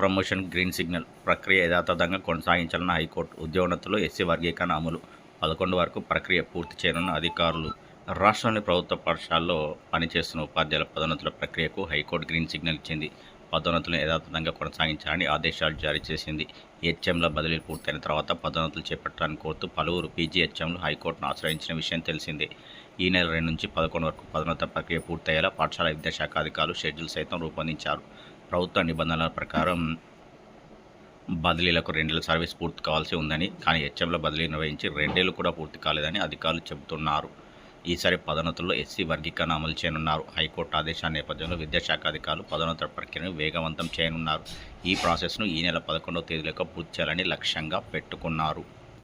Promotion green signal ప్రక్రియ యథాతథంగా కొనసాగించాలన్న high court ఉద్యోగస్తులు ఎస్సీ వర్గీకరణ అమలు పదకొండు వరకు ప్రక్రియ పూర్తి చేయనున్న అధికారులు రాష్ట్రంలోని ప్రభుత్వ పాఠశాలలో పనిచేస్తున్న ఉపాధ్యాయుల పదోన్నతుల ప్రక్రియకు హైకోర్టు గ్రీన్ సిగ్నల్ ఇచ్చింది. పదోన్నతులను యథాతథంగా కొనసాగించాలని ఆదేశాలు జారీ చేసింది. హెచ్ఎంల బదిలీలు పూర్తయిన తర్వాత పదోన్నతులు చేపట్టడానికి కోరుతూ పలువురు పీజీహెచ్ఎంలు హైకోర్టును ఆశ్రయించిన విషయం తెలిసిందే. ఈ నెల రెండు నుంచి పదకొండు వరకు పదోన్నత ప్రక్రియ పూర్తయ్యేలా పాఠశాల విద్యాశాఖ అధికారులు షెడ్యూల్ సైతం రూపొందించారు. ప్రభుత్వ నిబంధనల ప్రకారం బదిలీలకు రెండేళ్ళ సర్వీస్ పూర్తి కావాల్సి ఉందని కానీ హెచ్ఎంల బదిలీ నిర్వహించి రెండేళ్ళు కూడా పూర్తి కాలేదని అధికారులు చెబుతున్నారు. ఈసారి పదోన్నతుల్లో ఎస్సీ వర్గీకరణ అమలు చేయనున్నారు. హైకోర్టు ఆదేశాల నేపథ్యంలో విద్యాశాఖ అధికారులు పదోన్నతుల ప్రక్రియను వేగవంతం చేయనున్నారు. ఈ ప్రాసెస్ను ఈ నెల పదకొండవ తేదీలోకి పూర్తి చేయాలని లక్ష్యంగా పెట్టుకున్నారు.